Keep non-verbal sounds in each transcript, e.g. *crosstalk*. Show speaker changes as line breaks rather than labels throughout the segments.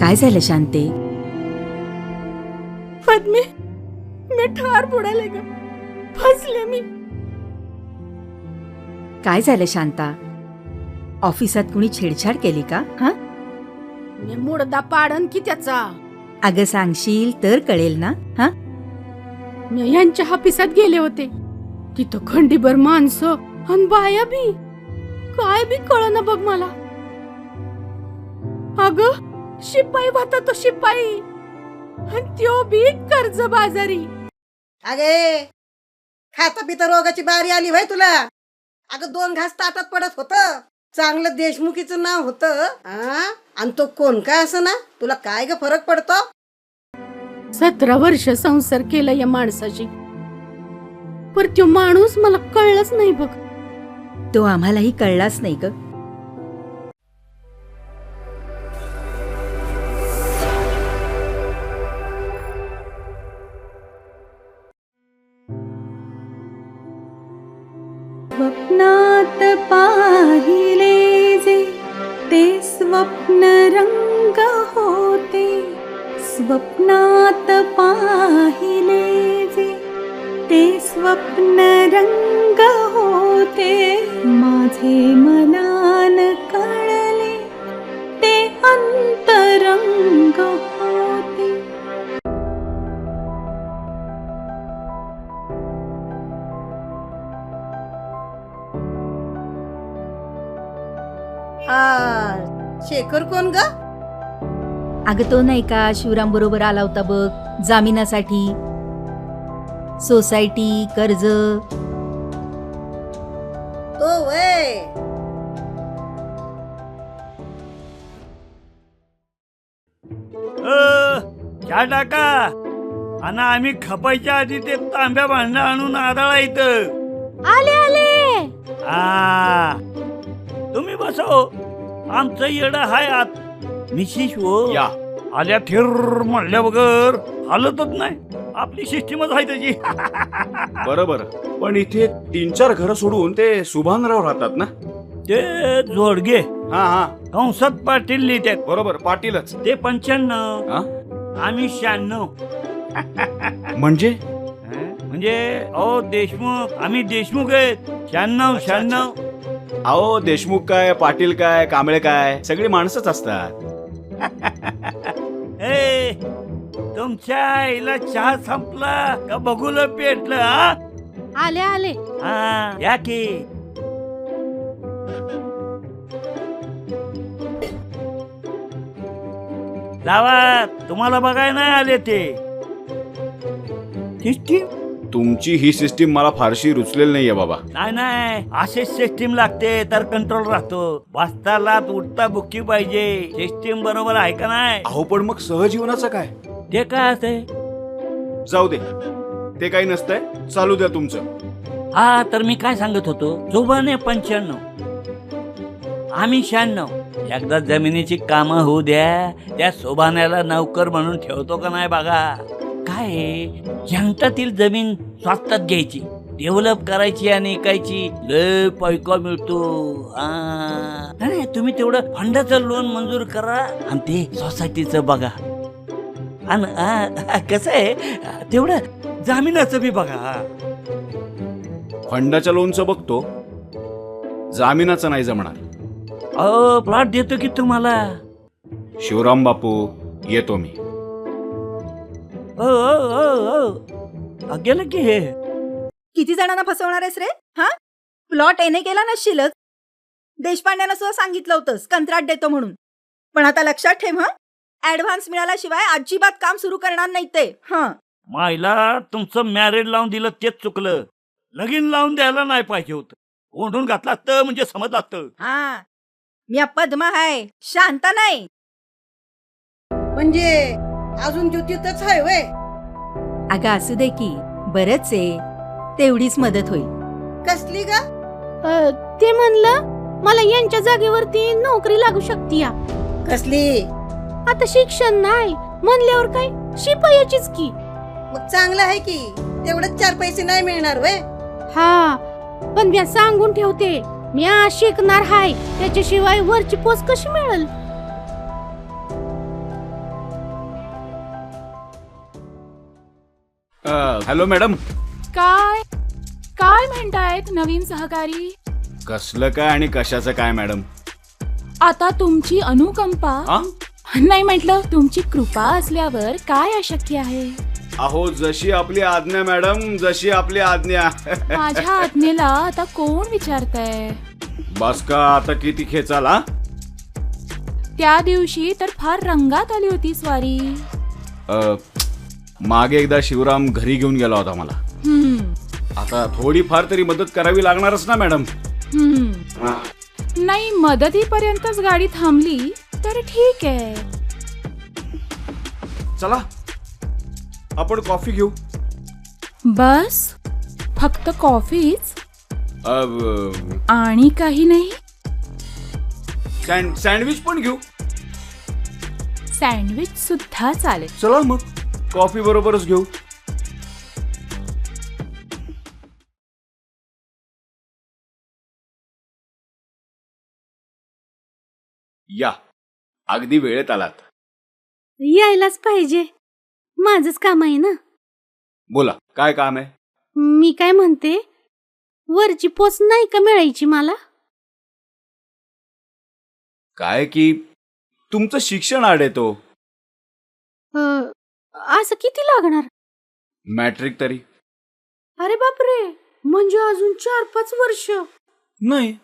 काय झालं शांते?
पद्मे मी ठार बुडाले ग. फसले मी.
काय झालं शांता? ऑफिसात कुणी छेडछाड केली का? हा?
मी मुडदा पाडन की त्याचा?
अगं सांगशील तर कळेल ना हा?
मी यांच्या ऑफिसात गेले होते. तिथं खंडीभर माणसं अन बाया बी. काय बी कळना बघ मला. अग शिपाई होता तो शिपाई. आणि त्यो बी कर्ज बाजारी
अगे खाता पिता रोगाची बारी आली भाई तुला. अगं दोन घास ताटात पडत होत. चांगलं देशमुखीचं नाव होत आणि तो कोण काय असं ना? तुला काय ग फरक पडतो?
सतरा वर्ष संसार केला या माणसाशी. पर त्यो माणूस मला कळलंच नाही बघ.
तो आम्हालाही कळलाच नाही ग.
स्वप्नात पाहिले जे ते स्वप्न रंग होते स्वप्नात पाहिले जे ते स्वप्न रंग होते माझे मनान
शेखर कोण ग?
अगं तो नाही का शिवराम बरोबर आला होता बघ जामिनासाठी. सोसायटी कर्ज.
तो वय.
चहा टाका. आणि आम्ही खपायच्या आधी ते तांब्या भांडणं आणून आदळा इथं.
आले आले.
आ तुम्ही बसो आमचं येड हाय आत. निशिश हो.
या.
आल्या ठेर म्हणल्या बगर हालतच नाही. आपली सिस्टीमच आहे त्याची.
बरोबर. पण इथे तीन चार घर सोडून ते सुभानराव राहतात ना?
ते जोडगे.
हा हा.
कंसात पाटील लिहितात.
बरोबर पाटीलच.
ते पंच्याण्णव.
हा?
आम्ही शहाण्णव.
म्हणजे?
म्हणजे अहो देशमुख आम्ही देशमुख आहेत. शहाण्णव शहाण्णव.
अहो देशमुख काय पाटील काय कांबळे काय सगळी माणसंच असतात. *laughs*
ए तुमच्या आईला चहा संपला का बघूला पेटलं हा?
आले आले.
हा या की. लावा तुम्हाला बघाय नाही आले ते. सिस्टीम
तुमची ही सिस्टीम मला फारशी रुचलेली नाहीये बाबा.
नाही नाही. असेच सिस्टीम लागते तर कंट्रोल राहतो. वाचताला उठता बुक्की पाहिजे. सिस्टीम बरोबर आहे का नाही?
अहो पण मग सहजीवनाचं काय?
ते काय असते
जाऊ दे. ते काही नसतंय. चालू द्या तुमचं.
हा तर मी काय सांगत होतो? जोबाने पंच्याण्णव. आम्ही शहाण्णव. एकदा जमिनीची कामं होऊ द्या. त्या सोबाण्याला नौकर म्हणून ठेवतो का नाही बघा. काय आहे, जंगटातील जमीन स्वस्तात घ्यायची डेव्हलप करायची आणि ऐकायची लय पैका मिळतो. नाही तुम्ही तेवढं फंडाचं लोन मंजूर करा आणि ते सोसायटीचं बघा. आणि कसं आहे? तेवढं जामिनाचं बी बघा.
फंडाच्या लोनचं बघतो. जामिनाचं नाही जमणार.
अहो प्लॉट देतो की तुम्हाला.
शिवराम बापू येतो मी.
ओ ओ ओ ओ गेलं की हे.
किती जणांना फसवणार आहेस रे? हा? प्लॉट एने केला नसशीलच. देशपांड्यांना सुद्धा सांगितलं होतंस कंत्राट देतो म्हणून. पण आता लक्षात ठेव हा? ऍडव्हान्स मिळाल्याशिवाय अजिबात काम सुरू करणार नाही ते हा?
मायला तुमचं मॅरेज लावून दिलं तेच चुकलं. लगीन लावून द्यायला नाही पाहिजे होतं. ओढून घातला तर म्हणजे समजलं असतं.
हा. मी पद्मा आहे शांता नाही.
म्हणजे अजून ज्योतीतच आहे वय.
अगं असू दे की. बरंच आहे. तेवढीच मदत होईल.
कसली ग?
अ, ते म्हणलं मला यांच्या जागेवरती नोकरी लागू शकते या
कसली?
आता शिक्षण नाही. म्हणल्यावर काय? शिपायाचीच की.
मग चांगलं आहे की. तेवढंच चार पैसे नाही मिळणार वय.
हा पण मी सांगून ठेवते. मी आज शिकणार हाय. त्याच्याशिवाय वरची पोच कशी मिळेल?
Hello madam.
काय? काय म्हणतायत नवीन सहकारी?
कसलं काय आणि कशाचं काय मॅडम?
आता तुमची अनुकंपा? नाही म्हटलं तुमची कृपा असल्यावर काय अशक्य आहे?
अहो जशी आपली आज्ञा मॅडम जशी आपली आज्ञा.
माझ्या आज्ञेला आता कोण विचारतय?
बस का आता किती खेचाला
त्या दिवशी तर फार रंगात आली होती स्वारी.
मागे एकदा शिवराम घरी घेऊन गेला होता मला. आता थोडीफार तरी मदत करावी लागणारच ना मॅडम.
नाही मदतीपर्यंतच गाडी थांबली तर ठीक आहे.
चला. आपण कॉफी घेऊ.
बस. फक्त कॉफीच.
अ,
आणि काही नाही.
सँड सँडविच पण घेऊ.
सँडविच सुद्धा चालेल.
चला मग. कॉफी बरोबरच घेऊ. या. अगदी वेळेत आलात.
यायलाच पाहिजे. माझंच काम आहे ना?
बोला काय काम आहे?
मी काय म्हणते? वरची पोच नाही का मिळायची मला?
काय की तुमचं शिक्षण आड येतो
अ, असं किती लागणार?
मॅट्रिक तरी.
अरे बापरे! म्हणजे अजून चार पाच वर्ष.
नाही.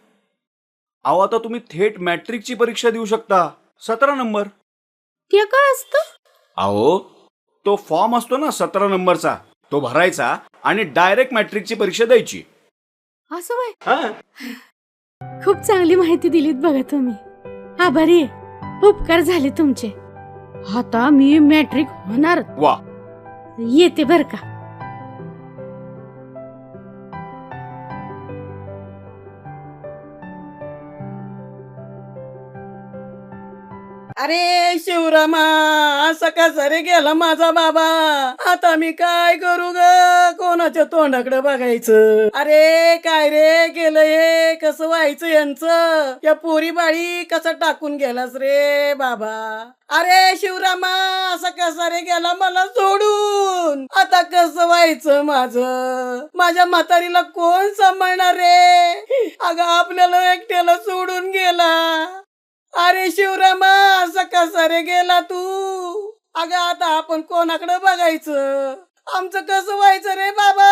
अहो आता तुम्ही थेट मॅट्रिकची परीक्षा देऊ शकता. सतरा नंबर.
ते काय असतं?
अहो तो फॉर्म असतो ना सतरा नंबरचा. तो भरायचा आणि डायरेक्ट मॅट्रिकची परीक्षा द्यायची.
असं वय?
हा.
खूप चांगली माहिती दिलीत बघा तुम्ही. आभारी आहे. उपकार झाले तुमचे. आता मी मॅट्रिक होणार.
वा.
येते बर का?
अरे शिवरामा असा कसा रे गेला माझा बाबा? आता मी काय करू ग? कोणाच्या तोंडाकडे बघायचं? अरे काय रे केलं हे? कसं व्हायचं यांचं? या पोरी बाळी कसं टाकून गेलास रे बाबा? अरे शिवरामा असा कसा रे गेला मला सोडून आता कसं व्हायचं माझं? माझ्या म्हातारीला कोण सांभाळणार रे? अगं आपल्याला एकट्याला सोडून गेला. अरे शिवरामा असं कसा रे गेला तू? अगं आता आपण कोणाकडे बघायचं? आमचं कसं व्हायचं रे बाबा?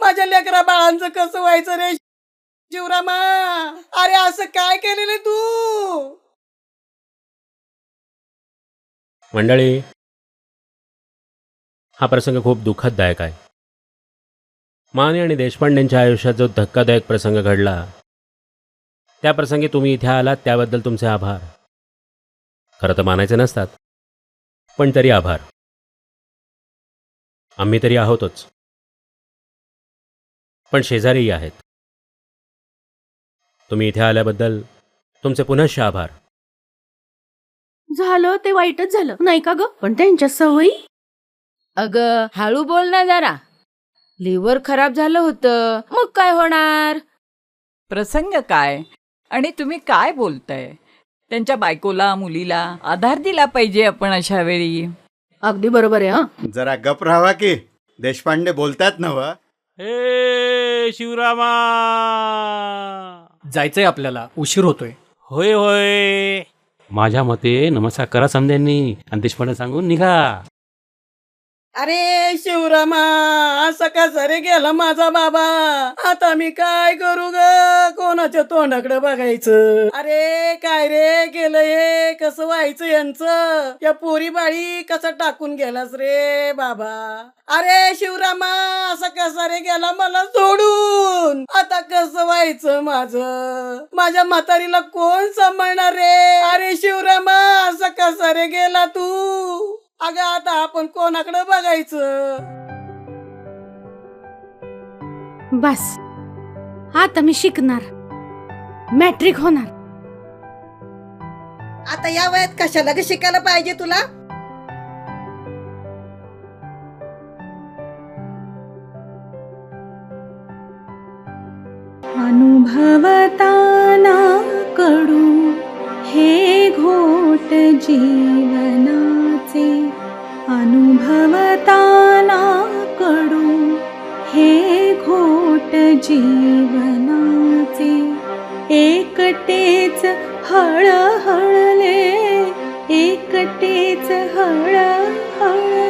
माझ्या लेकरा बाळांचं कसं व्हायचं रे शिवरामा अरे असं काय केलेलं तू?
मंडळी हा प्रसंग खूप दुःखददायक आहे. माने आणि देशपांडेंच्या आयुष्यात जो धक्कादायक प्रसंग घडला त्या प्रसंगी तुम्ही इथे आलात त्याबद्दल तुमचे आभार. खरं तर मानायचे नसतात पण तरी आभार. आम्ही तरी आहोतच. पण शेजारीही आहेत. तुम्ही इथे आल्याबद्दल तुमचे पुनश्च आभार.
झालं ते वाईटच झालं. नाही का ग? पण त्यांच्या सवयी?
अग हळू बोल ना जरा. लिव्हर खराब झालं होतं. मग काय होणार?
प्रसंग काय? आणि तुम्ही काय बोलताय? त्यांच्या बायकोला मुलीला आधार दिला पाहिजे आपण अशा वेळी?
अगदी बरोबर आहे हा.
जरा गप राहावा की. देशपांडे बोलतात ना व.
हे शिवरामा!
जायचंय आपल्याला. उशीर होतोय.
होय होय.
माझ्या मते नमस्कार करा समध्यांनी आणि देशपांडे सांगून निघा.
अरे शिवरामा असं कसा रे गेला माझा बाबा? आता मी काय करू ग? कोणाच्या तोंडाकडे बघायचं? अरे काय रे केलं हे? कसं व्हायचं यांचं? या पोरी बाळी कसं टाकून गेलास रे बाबा? अरे शिवरामा असं कसा रे गेला मला सोडून? आता कसं व्हायचं माझं? माझ्या म्हातारीला कोण सांभाळणार रे? अरे शिवरामा असं कसा रे गेला तू? अगं आता आपण कोणाकडे बघायचं?
बस. आता मी शिकणार. मॅट्रिक होणार.
आता या वयात कशाला ग शिकायला पाहिजे तुला?
अनुभवताना कडू हे घोट जीवनाचे भवताला कडू
हे घोट जीवनाचे एकटेच हळहळले एकटेच हळहळ